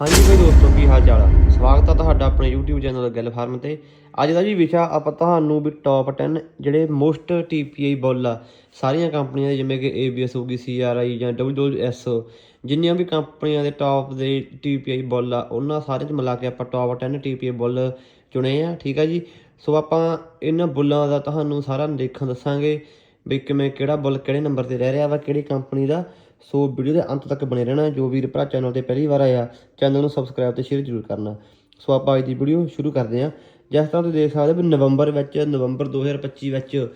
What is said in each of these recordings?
ਹਾਂਜੀ ਭਾਈ ਦੋਸਤੋ, ਕੀ ਹਾਲ ਚਾਲ ਆ? ਸਵਾਗਤ ਆ ਤੁਹਾਡਾ ਆਪਣੇ YouTube ਚੈਨਲ ਗੱਲ ਫਾਰਮ ਤੇ। ਅੱਜ ਦਾ ਜੀ ਵਿਸ਼ਾ ਆਪਾਂ ਤੁਹਾਨੂੰ ਵੀ ਟੌਪ 10 ਜਿਹੜੇ ਮੋਸਟ TPI ਬੁੱਲ ਆ, ਸਾਰੀਆਂ ਕੰਪਨੀਆਂ ਦੇ, ਜਿਵੇਂ ਕਿ ABS ਹੋਗੀ CRI ਜਾਂ WWS ਜਿੰਨੀਆਂ ਵੀ ਕੰਪਨੀਆਂ ਦੇ ਟੌਪ ਦੇ TPI ਬੁੱਲ ਆ, ਉਹਨਾਂ ਸਾਰਿਆਂ ਚ ਮਿਲਾ ਕੇ ਆਪਾਂ ਟੌਪ 10 TPI ਬੁੱਲ ਚੁਣੇ ਆ, ਠੀਕ ਆ ਜੀ? ਸੋ ਆਪਾਂ ਇਹਨਾਂ ਬੁੱਲਾਂ ਦਾ ਤੁਹਾਨੂੰ ਸਾਰਾ ਦੇਖਣ ਦੱਸਾਂਗੇ ਵੀ ਕਿਵੇਂ ਕਿਹੜਾ ਬੁੱਲ ਕਿਹੜੇ ਨੰਬਰ ਤੇ ਰਹਿ ਰਿਹਾ ਵਾ, ਕਿਹੜੀ ਕੰਪਨੀ ਦਾ। ਸੋ ਵੀਡੀਓ ਦੇ ਅੰਤ ਤੱਕ ਬਣੇ ਰਹਿਣਾ, ਜੋ ਵੀਰ ਭਰਾ ਚੈਨਲ ਤੇ ਪਹਿਲੀ ਵਾਰ ਆਇਆ ਚੈਨਲ ਨੂੰ ਸਬਸਕ੍ਰਾਈਬ ਤੇ ਸ਼ੇਅਰ ਜ਼ਰੂਰ ਕਰਨਾ। ਸੋ ਆਪਾਂ ਅੱਜ ਦੀ ਵੀਡੀਓ ਸ਼ੁਰੂ ਕਰਦੇ ਹਾਂ। ਜਿਸ ਤਰ੍ਹਾਂ ਤੁਸੀਂ ਦੇਖ ਸਕਦੇ ਹੋ ਵੀ ਨਵੰਬਰ ਵਿੱਚ, ਨਵੰਬਰ 2025 ਵਿੱਚ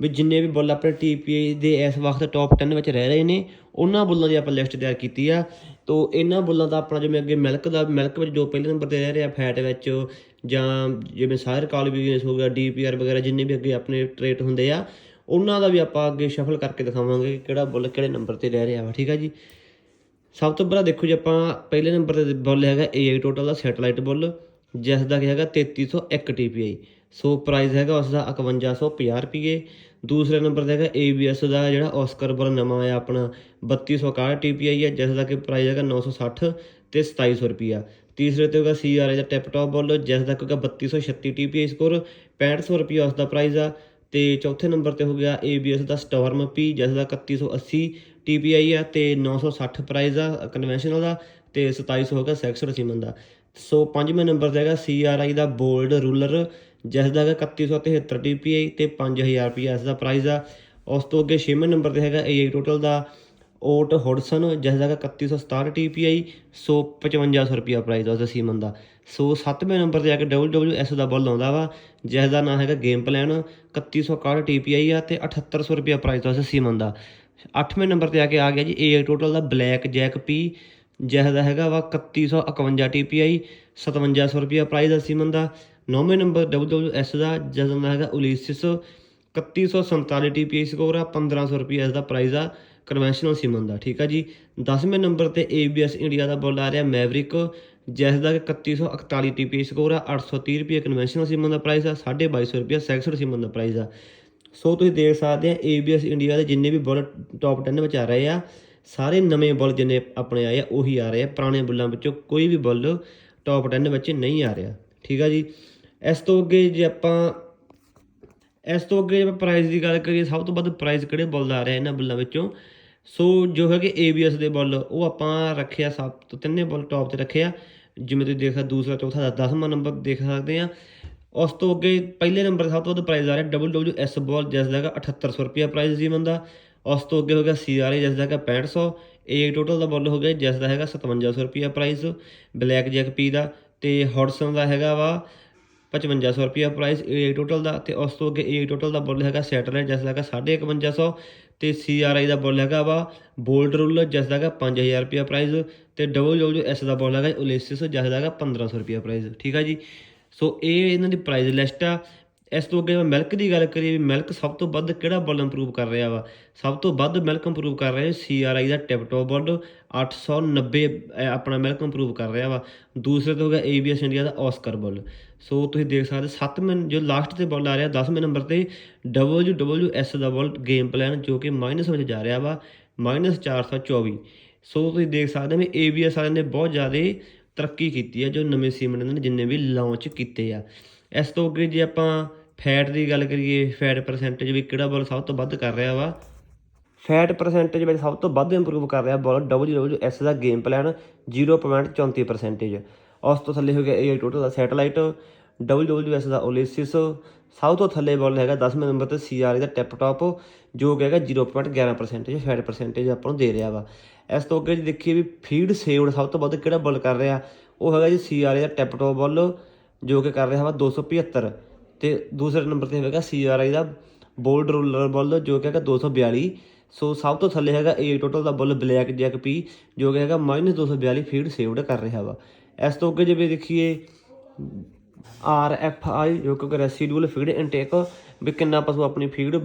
ਵੀ ਜਿੰਨੇ ਵੀ ਬੁੱਲ ਆਪਣੇ TPI ਦੇ ਇਸ ਵਕਤ ਟੌਪ 10 ਵਿੱਚ ਰਹਿ ਰਹੇ ਨੇ, ਉਹਨਾਂ ਬੁੱਲਾਂ ਦੀ ਆਪਾਂ ਲਿਸਟ ਤਿਆਰ ਕੀਤੀ ਆ। ਤੋ ਇਹਨਾਂ ਬੁੱਲਾਂ ਦਾ ਆਪਣਾ ਜਿਵੇਂ ਅੱਗੇ ਮਿਲਕ ਦਾ ਮਿਲਕ ਵਿੱਚ ਜੋ ਪਹਿਲੇ ਨੰਬਰ ਤੇ ਰਹਿ ਰਿਹਾ ਫੈਟ ਵਿੱਚ, ਜਾਂ ਜਿਵੇਂ ਸਾਇਰ ਕਾਲ ਵੀ ਹੋ ਗਿਆ DPR ਵਗੈਰਾ ਜਿੰਨੇ ਵੀ ਅੱਗੇ ਆਪਣੇ ਟ੍ਰੇਟ ਹੁੰਦੇ ਆ ਉਹਨਾਂ ਦਾ ਵੀ ਆਪਾਂ ਅੱਗੇ ਸ਼ਫਲ ਕਰਕੇ ਦਿਖਾਵਾਂਗੇ ਕਿ ਕਿਹੜਾ ਬੁੱਲ ਕਿਹੜੇ ਨੰਬਰ ਤੇ ਰਹਿ ਰਿਹਾ ਵਾ, ਠੀਕ ਆ ਜੀ? ਸਭ ਤੋਂ ਪਹਿਲਾਂ ਦੇਖੋ ਜੀ, ਆਪਾਂ ਪਹਿਲੇ ਨੰਬਰ ਤੇ ਬੁੱਲ ਹੈਗਾ AI ਟੋਟਲ ਦਾ ਸੈਟਲਾਈਟ ਬੁੱਲ ਜਿਸ ਦਾ ਕਿ ਹੈਗਾ 3301 TPI ਸੋ ਪ੍ਰਾਈਸ ਹੈਗਾ ਉਸ ਦਾ 5150 ਰੁਪਏ। ਦੂਸਰੇ ਨੰਬਰ ਤੇ ਹੈਗਾ ABS ਦਾ, ਜਿਹੜਾ ਆਸਕਰ ਬੁੱਲ ਨਵਾਂ ਆਇਆ ਆਪਣਾ 3261 TPI ਹੈ ਜਿਸ ਦਾ ਕਿ ਪ੍ਰਾਈਸ ਹੈਗਾ 960 ਤੇ 2700 ਰੁਪਿਆ ਤੀਸਰੇ ਤੇ ਹੋਗਾ CRI ਦਾ ਟਿਪ ਟੌਪ ਬੁੱਲ ਜਿਸ ਦਾ ਕਿ ਹੋਗਾ 3236 TPI ਸਕੋਰ 6500 ਰੁਪਿਆ ਉਸ ਦਾ ਪ੍ਰਾਈਸ ਆ। ਤੇ ਚੌਥੇ ਨੰਬਰ ਤੇ ਹੋ ਗਿਆ ABS ਦਾ ਸਟਾਰਮ ਪੀ ਜਿਸ ਦਾ 3180 TPI ਆ ਤੇ 960 ਪ੍ਰਾਈਸ ਆ ਕਨਵੈਨਸ਼ਨਲ ਦਾ ਤੇ 2700 ਹੋਗਾ ਸੈਕਸਰ ਸੀਮਨ ਦਾ। ਸੋ ਪੰਜਵੇਂ ਨੰਬਰ ਤੇ ਹੈਗਾ CRI ਦਾ ਬੋਲਡ ਰੂਲਰ ਜਿਸ ਦਾ ਹੈਗਾ 3173 TPI ਤੇ 5000 ਰੁਪਏ ਇਸ ਦਾ ਪ੍ਰਾਈਸ ਆ। ਉਸ ਤੋਂ ਅੱਗੇ ਛੇਵੇਂ ਨੰਬਰ ਤੇ ਹੈਗਾ AI ਟੋਟਲ ਦਾ ਓਟ ਹੁਡਸਨ ਜਿਸ ਦਾ ਹੈਗਾ 3167 TPI ਸੋ 5500 ਰੁਪਿਆ ਪ੍ਰਾਈਸ ਉਸ ਦਾ ਸੀਮਨ ਦਾ। ਸੋ ਸੱਤਵੇਂ ਨੰਬਰ ਤੇ ਆ ਕੇ WWS ਦਾ ਬੁੱਲ ਆਉਂਦਾ ਵਾ ਜਿਸ ਦਾ ਨਾਮ ਹੈਗਾ ਗੇਮ ਪਲਾਨ 3161 TPI ਆ ਤੇ 7800 ਰੁਪਿਆ ਪ੍ਰਾਈਸ ਉਸ ਸੀਮਨ ਦਾ। ਅੱਠਵੇਂ ਨੰਬਰ ਤੇ ਆ ਕੇ ਆ ਗਿਆ ਜੀ AI ਟੋਟਲ ਦਾ ਬਲੈਕ ਜੈਕ ਪੀ ਜਿਸ ਦਾ ਹੈਗਾ ਵਾ 3151 TPI 5700 ਰੁਪਿਆ ਪ੍ਰਾਈਸ ਦਾ ਸੀਮਨ ਦਾ। ਨੌਵੇਂ ਨੰਬਰ WWS ਦਾ ਜਿਸ ਦਾ ਨਾਮ ਹੈਗਾ ਉਲੀਸਿਸ 3147 TPI ਸਕੋਰ ਆ 1500 ਰੁਪਿਆ ਇਸ ਦਾ ਪ੍ਰਾਈਸ ਆ। ਕਨਵੈਨਸ਼ਨਲ ਸੀਮਨ ਦਾ, ਠੀਕ ਆ ਜੀ? 10ਵੇਂ ਨੰਬਰ ਤੇ ABS ਇੰਡੀਆ ਦਾ ਬੁੱਲ ਆ ਰਿਹਾ ਮੈਵਰਿਕ ਜਿਸ ਦਾ ਕਿ 3141 TPI ਸਕੋਰ ਆ 830 ਰੁਪਏ ਕਨਵੈਨਸ਼ਨਲ ਸੀਮਨ ਦਾ ਪ੍ਰਾਈਸ ਆ 2250 ਰੁਪਏ ਸੈਕਸਡ ਸੀਮਨ ਦਾ ਪ੍ਰਾਈਸ ਆ। ਸੋ ਤੁਸੀਂ ਦੇਖ ਸਕਦੇ ਆ ABS ਇੰਡੀਆ ਦੇ ਜਿੰਨੇ ਵੀ ਬੁੱਲ ਟੌਪ 10 ਵਿੱਚ ਆ ਰਹੇ ਆ, ਸਾਰੇ ਨਵੇਂ ਬੁੱਲ ਜਿੰਨੇ ਆਪਣੇ ਆਏ ਆ, ਉਹੀ ਆ ਰਹੇ ਆ। ਪੁਰਾਣੇ ਬੁੱਲਾਂ ਵਿੱਚੋਂ ਕੋਈ ਵੀ ਬੁੱਲ ਟੌਪ 10 ਵਿੱਚ ਨਹੀਂ ਆ ਰਿਹਾ, ਠੀਕ ਆ ਜੀ? ਇਸ ਤੋਂ ਅੱਗੇ ਜੇ ਆਪਾਂ ਇਸ ਤੋਂ ਅੱਗੇ ਜੇ ਆਪਾਂ ਪ੍ਰਾਈਸ ਦੀ ਗੱਲ ਕਰੀਏ, ਸਭ ਤੋਂ ਵੱਧ ਪ੍ਰਾਈਸ ਕਿਹੜੇ ਬੁੱਲ ਦਾ ਆ ਰਹੇ ਇਹਨਾਂ ਬੁੱਲਾਂ ਵਿੱਚੋਂ? ਸੋ ਜੋ ਹੈਗੇ ABS ਦੇ ਬੁੱਲ, ਉਹ ਆਪਾਂ ਰੱਖਿਆ ਸਭ ਤੋਂ ਤਿੰਨੇ ਬੁੱਲ ਟੌਪ ਤੇ ਰੱਖਿਆ ਜਿਵੇਂ ਤੁਸੀਂ ਦੇਖਿਆ ਦੂਸਰਾ, ਚੌਥਾ ਦਸਵਾਂ ਨੰਬਰ ਦੇਖ ਸਕਦੇ ਆ। ਉਸ ਤੋਂ ਅੱਗੇ ਪਹਿਲੇ ਨੰਬਰ ਸਭ ਤੋਂ ਵੱਧ ਪ੍ਰਾਈਸ ਆ ਰਿਹਾ WWS ਬੁੱਲ, ਜਿਸ ਦਾ ਹੈਗਾ 7800 ਰੁਪਿਆ ਪ੍ਰਾਈਸ ਜੀ ਬੰਦਾ। ਉਸ ਤੋਂ ਅੱਗੇ ਹੋ ਗਿਆ CRA ਜਿਸ ਦਾ ਹੈਗਾ 6500 ਏ ਟੋਟਲ ਦਾ ਬੁੱਲ ਹੋ ਗਿਆ, ਜਿਸ ਦਾ ਹੈਗਾ 5700 ਰੁਪਿਆ ਪ੍ਰਾਈਸ ਬਲੈਕ ਜੈਕ ਪੀ ਦਾ ਤੇ ਹੌਟਸਨ ਦਾ ਹੈਗਾ ਵਾ 5500 ਰੁਪਿਆ ਪ੍ਰਾਈਸ A ਟੋਟਲ ਦਾ ਤੇ ਉਸ ਤੋਂ ਅੱਗੇ A ਟੋਟਲ ਦਾ ਬੁੱਲ ਹੈਗਾ ਸੈਟਲਾਈਟ, ਜਿਸ ਦਾ ਹੈਗਾ 5500 ਤੇ CRI ਦਾ ਬੁੱਲ ਹੈਗਾ ਵਾ ਬੋਲਡ ਰੂਲਰ ਜਿਸ ਦਾ ਹੈਗਾ 5000 ਰੁਪਿਆ ਪ੍ਰਾਈਸ ਤੇ WWS ਦਾ ਬੁੱਲ ਹੈਗਾ ਉਲੇਸਿਸ ਜਿਸ ਦਾ ਹੈਗਾ 1500 ਰੁਪਿਆ ਪ੍ਰਾਈਸ ਠੀਕ ਆ ਜੀ? ਸੋ ਇਹ ਇਹਨਾਂ ਦੀ ਪ੍ਰਾਈਸ ਲਿਸਟ ਆ। ਇਸ ਤੋਂ ਅੱਗੇ ਮਿਲਕ ਦੀ ਗੱਲ ਕਰੀਏ ਵੀ ਮਿਲਕ ਸਭ ਤੋਂ ਵੱਧ ਕਿਹੜਾ ਬੁੱਲ ਇੰਪਰੂਵ ਕਰ ਰਿਹਾ ਵਾ? ਸਭ ਤੋਂ ਵੱਧ ਮਿਲਕ ਇੰਪਰੂਵ ਕਰ ਰਿਹਾ CRI ਦਾ ਟਿਪ ਟੌਪ ਬੁੱਲ 890 ਅਹ ਆਪਣਾ ਮਿਲਕ ਇੰਪਰੂਵ ਕਰ ਰਿਹਾ ਵਾ। ਦੂਸਰੇ ਤੋਂ ਹੋ ਗਿਆ ABS ਇੰਡੀਆ ਦਾ ਆਸਕਰ ਬੁੱਲ। ਸੋ ਤੁਸੀਂ ਦੇਖ ਸਕਦੇ ਸੱਤਵੇਂ ਜੋ ਲਾਸਟ ਤੇ ਬੁੱਲ ਆ ਰਿਹਾ 10ਵੇਂ ਨੰਬਰ ਤੇ WWS ਦਾ ਬੁੱਲ ਗੇਮ ਪਲਾਨ ਜੋ ਕਿ ਮਾਈਨਸ ਵਿੱਚ ਜਾ ਰਿਹਾ ਵਾ ਮਾਈਨਸ 424 ਸੋ ਤੁਸੀਂ ਦੇਖ ਸਕਦੇ ਹੋ ਵੀ ABS ਵਾਲਿਆਂ ਨੇ ਬਹੁਤ ਜ਼ਿਆਦਾ ਤਰੱਕੀ ਕੀਤੀ ਹੈ ਜੋ ਨਵੇਂ ਸੀਮੈਂਟ ਨੇ ਜਿੰਨੇ ਵੀ ਲਾਂਚ ਕੀਤੇ ਆ। ਇਸ ਤੋਂ ਅੱਗੇ ਜੇ ਆਪਾਂ ਫੈਟ ਦੀ ਗੱਲ ਕਰੀਏ, ਫੈਟ ਪਰਸੈਂਟੇਜ ਵੀ ਕਿਹੜਾ ਬੋਲ ਸਭ ਤੋਂ ਵੱਧ ਕਰ ਰਿਹਾ ਵਾ? ਫੈਟ ਪਰਸੈਂਟੇਜ ਵਿੱਚ ਸਭ ਤੋਂ ਵੱਧ ਇੰਪਰੂਵ ਕਰ ਰਿਹਾ ਬੁੱਲ WWS ਦਾ ਗੇਮ ਪਲਾਨ 0.34% ਉਸ ਤੋਂ ਥੱਲੇ ਹੋ ਗਿਆ AI ਟੋਟਲ ਦਾ ਸੈਟਲਾਈਟ WWS ਦਾ ਓਲੇਸਿਸ ਸਭ ਤੋਂ ਥੱਲੇ ਬੋਲ ਹੈਗਾ 10ਵੇਂ ਨੰਬਰ ਤੇ CRI ਦਾ ਟਿਪ ਟੌਪ ਜੋ ਕਿ ਹੈਗਾ 0.11% ਫੈਟ ਪਰਸੈਂਟੇਜ ਆਪਾਂ ਨੂੰ ਦੇ ਰਿਹਾ ਵਾ। ਇਸ ਤੋਂ ਅੱਗੇ ਜੇ ਦੇਖੀਏ ਵੀ ਫੀਡ ਸੇਵਡ ਸਭ ਤੋਂ ਵੱਧ ਕਿਹੜਾ ਬੋਲ ਕਰ ਰਿਹਾ, ਉਹ ਹੈਗਾ ਜੀ CRI ਦਾ ਟਿਪ ਟੌਪ ਬੁੱਲ, ਜੋ ਕਿ ਕਰ ਰਿਹਾ ਵਾ 275 ਤੇ ਦੂਸਰੇ ਨੰਬਰ ਤੇ ਹੋਵੇਗਾ CRI ਦਾ ਬੋਲਡ ਰੋਲਰ ਬੁੱਲ ਜੋ ਕਿ ਹੈਗਾ 242 ਸੋ ਸਭ ਤੋਂ ਥੱਲੇ ਹੈਗਾ A ਟੋਟਲ ਦਾ ਬੁੱਲ ਬਲੈਕ ਜੈਕ ਪੀ ਜੋ ਕਿ ਹੈਗਾ -242 ਫੀਡ ਸੇਵਡ ਕਰ ਰਿਹਾ ਵਾ। ਇਸ ਤੋਂ ਅੱਗੇ ਜੇ ਵੀ ਦੇਖੀਏ ਆਰ ਐਫ ਆਈ ਜੋ ਕਿ ਰੈਸੀਡੂਅਲ ਫੀਡ ਇਨਟੇਕ ਵੀ ਕਿੰਨਾ ਪਸ਼ੂ ਆਪਣੀ ਫੀਡ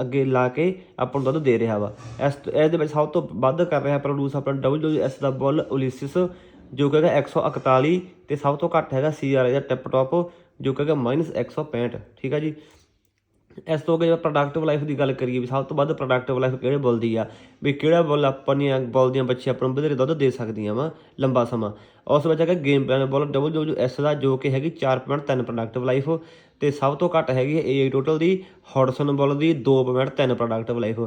ਅੱਗੇ ਲਾ ਕੇ ਆਪਾਂ ਨੂੰ ਦੁੱਧ ਦੇ ਰਿਹਾ ਵਾ। ਇਸ ਤੋਂ- ਇਹਦੇ ਵਿੱਚ ਸਭ ਤੋਂ ਵੱਧ ਕਰ ਰਿਹਾ ਪ੍ਰੋਡਿਊਸ ਆਪਣਾ WWS ਦਾ ਬੁੱਲ ਉਲਿਸਿਸ ਜੋ ਕਿ ਹੈਗਾ 141 ਤੇ ਸਭ ਤੋਂ ਘੱਟ ਹੈਗਾ CRI ਦਾ ਟਿਪ ਟੌਪ ਜੋ ਕਿ ਹੈਗਾ -165 ਠੀਕ ਆ ਜੀ? ਇਸ ਤੋਂ ਅੱਗੇ ਜੇ ਪ੍ਰੋਡਕਟਿਵ ਲਾਈਫ ਦੀ ਗੱਲ ਕਰੀਏ ਵੀ ਸਭ ਤੋਂ ਵੱਧ ਪ੍ਰੋਡਕਟਿਵ ਲਾਈਫ ਕਿਹੜੇ ਬੁੱਲ ਦੀ ਆ? ਵੀ ਕਿਹੜਾ ਬੁੱਲ ਆਪਣੀਆਂ ਬੁੱਲ ਦੀਆਂ ਬੱਚੇ ਆਪਾਂ ਨੂੰ ਵਧੇਰੇ ਦੁੱਧ ਦੇ ਸਕਦੀਆਂ ਵਾ ਲੰਬਾ ਸਮਾਂ। ਉਸ ਵਿੱਚ ਹੈਗਾ ਗੇਮ ਪਲਾਨ ਬੁੱਲ WWS ਦਾ ਜੋ ਕਿ ਹੈਗੀ 4.3 ਪ੍ਰੋਡਕਟਿਵ ਲਾਈਫ ਤੇ ਸਭ ਤੋਂ ਘੱਟ ਹੈਗੀ ਹੈ AI ਟੋਟਲ ਦੀ ਹੌਡਸਨ ਬੁੱਲ ਦੀ 2.3 ਪ੍ਰੋਡਕਟਿਵ ਲਾਈਫ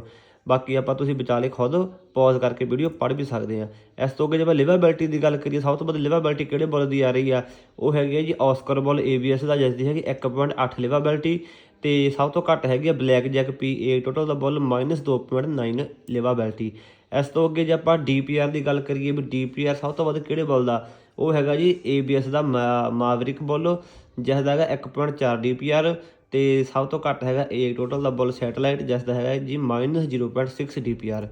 ਬਾਕੀ ਆਪਾਂ ਤੁਸੀਂ ਵਿਚਾਲੇ ਖੁਦ ਪੌਜ਼ ਕਰਕੇ ਵੀਡੀਓ ਪੜ੍ਹ ਵੀ ਸਕਦੇ ਆ ਇਸ ਤੋਂ ਅੱਗੇ ਜੇ ਆਪਾਂ ਲਿਵਰਬਿਲਟੀ ਦੀ ਗੱਲ ਕਰੀਏ, ਸਭ ਤੋਂ ਵੱਧ ਲਿਵਰਬਿਲਟੀ ਕਿਹੜੇ ਬੋਲ ਦੀ ਆ ਰਹੀ ਆ? ਉਹ ਹੈਗੀ ਹੈ ਜੀ ਆਸਕਰ ਬੁੱਲ ABS ਦਾ ਜਿਸ ਦੀ ਹੈਗੀ 1.8 ਲਿਵਰਬਿਲਟੀ ਤੇ ਸਭ ਤੋਂ ਘੱਟ ਹੈਗੀ ਆ ਬਲੈਕ ਜੈਕ PA ਟੋਟਲ ਦਾ ਬੁੱਲ -2.9 ਲਿਵਰਬਿਲਟੀ ਇਸ ਤੋਂ ਅੱਗੇ ਜੇ ਆਪਾਂ DPR ਦੀ ਗੱਲ ਕਰੀਏ ਵੀ DPR ਸਭ ਤੋਂ ਵੱਧ ਕਿਹੜੇ ਬੋਲ ਦਾ? ਉਹ ਹੈਗਾ ਜੀ ABS ਦਾ ਮਾਵਰਿਕ ਬੁੱਲ ਜਿਸ ਦਾ ਹੈਗਾ 1.4 DPR ਤੇ ਸਭ ਤੋਂ ਘੱਟ ਹੈਗਾ A ਟੋਟਲ ਦਾ ਬੁੱਲ ਸੈਟੇਲਾਈਟ ਜਿਸ ਦਾ ਹੈਗਾ ਜੀ -0.6 DPR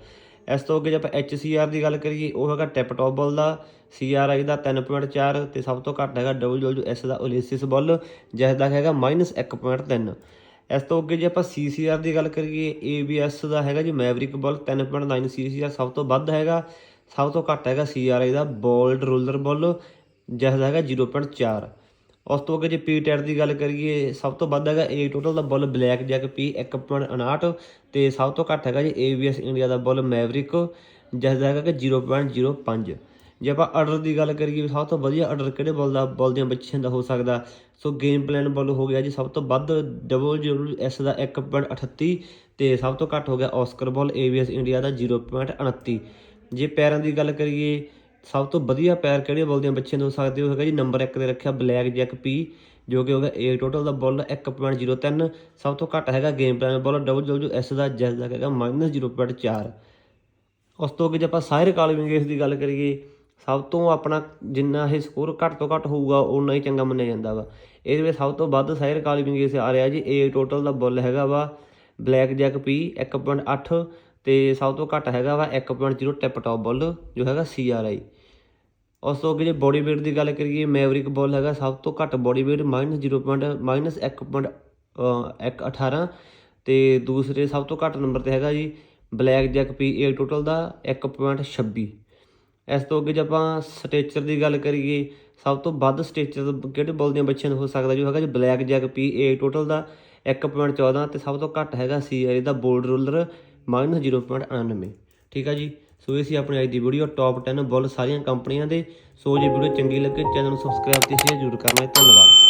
ਇਸ ਤੋਂ ਅੱਗੇ ਜੇ ਆਪਾਂ HCR ਦੀ ਗੱਲ ਕਰੀਏ, ਉਹ ਹੈਗਾ ਟਿਪ ਟੌਪ ਬੁੱਲ ਦਾ CRI ਦਾ 3.4 ਤੇ ਸਭ ਤੋਂ ਘੱਟ ਹੈਗਾ WWS ਦਾ ਓਲੇਸਿਸ ਬੁੱਲ, ਜਿਸ ਦਾ ਹੈਗਾ -1.3 ਇਸ ਤੋਂ ਅੱਗੇ ਜੇ ਆਪਾਂ CCR ਦੀ ਗੱਲ ਕਰੀਏ ABS ਦਾ ਹੈਗਾ ਜੀ ਮੈਵਰਿਕ ਬੁੱਲ 3.9 CCR ਸਭ ਤੋਂ ਵੱਧ ਹੈਗਾ। ਸਭ ਤੋਂ ਘੱਟ ਹੈਗਾ CRI ਦਾ ਬੋਲਡ ਰੋਲਰ ਬੁੱਲ, ਜਿਸ ਦਾ ਹੈਗਾ 0.4 ਉਸ ਤੋਂ ਅੱਗੇ ਜੇ ਪੀ ਟੈਟ ਦੀ ਗੱਲ ਕਰੀਏ, ਸਭ ਤੋਂ ਵੱਧ ਹੈਗਾ ਏ ਟੋਟਲ ਦਾ ਬੁੱਲ ਬਲੈਕ ਜੈਕ P 1.59 ਤੇ ਸਭ ਤੋਂ ਘੱਟ ਹੈਗਾ ਜੀ ABS ਇੰਡੀਆ ਦਾ ਬੁੱਲ ਮੈਵਰਿਕ ਜਿਸ ਦਾ ਹੈਗਾ ਕਿ 0.05 ਜੇ ਆਪਾਂ ਆਰਡਰ ਦੀ ਗੱਲ ਕਰੀਏ, ਸਭ ਤੋਂ ਵਧੀਆ ਆਰਡਰ ਕਿਹੜੇ ਬੁੱਲ ਦਾ, ਬੁੱਲ ਦੀਆਂ ਬੱਚਿਆਂ ਦਾ ਹੋ ਸਕਦਾ? ਸੋ ਗੇਮ ਪਲਾਨ ਬੋਲ ਹੋ ਗਿਆ ਜੀ, ਸਭ ਤੋਂ ਵੱਧ ਡਬਲ WWS ਦਾ 1.38 ਤੇ ਸਭ ਤੋਂ ਘੱਟ ਹੋ ਗਿਆ ਆਸਕਰ ਬੁੱਲ ABS ਇੰਡੀਆ ਦਾ 0.29 ਜੇ ਪੈਰਾਂ ਦੀ ਗੱਲ ਕਰੀਏ ਸਭ ਤੋਂ ਵਧੀਆ ਪੈਰ ਕਿਹੜੇ ਬੁੱਲ ਦੀਆਂ ਬੱਚਿਆਂ ਨੂੰ ਸਕਦੇ ਹੋ ਹੈਗਾ ਜੀ ਨੰਬਰ 1 ਤੇ ਰੱਖਿਆ ਬਲੈਕ ਜੈਕ ਪੀ ਜੋ ਕਿ ਹੋ ਗਿਆ A ਟੋਟਲ ਦਾ ਬੁੱਲ 1.03 ਸਭ ਤੋਂ ਘੱਟ ਹੈਗਾ ਗੇਮ ਪਲਾਨ ਬੁੱਲ WWS ਦਾ ਜਿਸ ਦਾ ਹੈਗਾ -0.4 ਉਸ ਤੋਂ ਅੱਗੇ ਜੇ ਆਪਾਂ ਸਾਇਰ ਕਾਲਵਿੰਗ ਇਸ ਦੀ ਗੱਲ ਕਰੀਏ, ਸਭ ਤੋਂ ਆਪਣਾ ਜਿੰਨਾ ਇਹ ਸਕੋਰ ਘੱਟ ਤੋਂ ਘੱਟ ਹੋਊਗਾ ਉਨਾ ਹੀ ਚੰਗਾ ਮੰਨਿਆ ਜਾਂਦਾ ਵਾ। ਇਹਦੇ ਵਿੱਚ ਸਭ ਤੋਂ ਵੱਧ ਸਾਇਰ ਕਾਲਵਿੰਗ ਇਸ ਆ ਰਿਹਾ ਜੀ, A ਟੋਟਲ ਦਾ ਬੁੱਲ ਹੈਗਾ ਵਾ ਬਲੈਕ ਜੈਕ ਪੀ 1.8 ਤੇ ਸਭ ਤੋਂ ਘੱਟ ਹੈਗਾ ਵਾ 1.0 ਟਿਪ ਟੌਪ ਬੁੱਲ ਜੋ ਹੈਗਾ CRI ਉਸ ਤੋਂ ਅੱਗੇ ਜੇ ਬੋਡੀ weight ਦੀ ਗੱਲ ਕਰੀਏ ਮੈਵਰਿਕ ਬੁੱਲ ਹੈਗਾ ਸਭ ਤੋਂ ਘੱਟ ਬੋਡੀ weight -0. -1.18 ਤੇ ਦੂਸਰੇ ਸਭ ਤੋਂ ਘੱਟ ਨੰਬਰ ਤੇ ਹੈਗਾ ਜੀ black jack P A total ਦਾ 1.26 ਇਸ ਤੋਂ ਅੱਗੇ ਜੇ ਆਪਾਂ ਸਟੇਚਰ ਦੀ ਗੱਲ ਕਰੀਏ, ਸਭ ਤੋਂ ਵੱਧ ਸਟੇਚਰ ਕਿਹੜੇ ਬੁੱਲ ਦੀਆਂ ਬੱਚਿਆਂ ਨੂੰ ਹੋ ਸਕਦਾ ਜੋ ਹੈਗਾ ਜੀ black jack P A total ਦਾ 1.14 ਤੇ ਸਭ ਤੋਂ ਘੱਟ ਹੈਗਾ CRI ਦਾ ਬੋਲਡ ਰੋਲਰ -0.99 ਠੀਕ ਆ ਜੀ? ਸੋ ਇਹ ਸੀ ਆਪਣੀ ਅੱਜ ਦੀ ਵੀਡੀਓ ਟੌਪ 10 ਬੁੱਲ ਸਾਰੀਆਂ ਕੰਪਨੀਆਂ ਦੇ। ਸੋ ਜੇ ਵੀਡੀਓ ਚੰਗੀ ਲੱਗੇ, ਚੈਨਲ ਨੂੰ ਸਬਸਕ੍ਰਾਈਬ ਤੇ ਸ਼ੇਅਰ ਜ਼ਰੂਰ ਕਰਨਾ ਧੰਨਵਾਦ।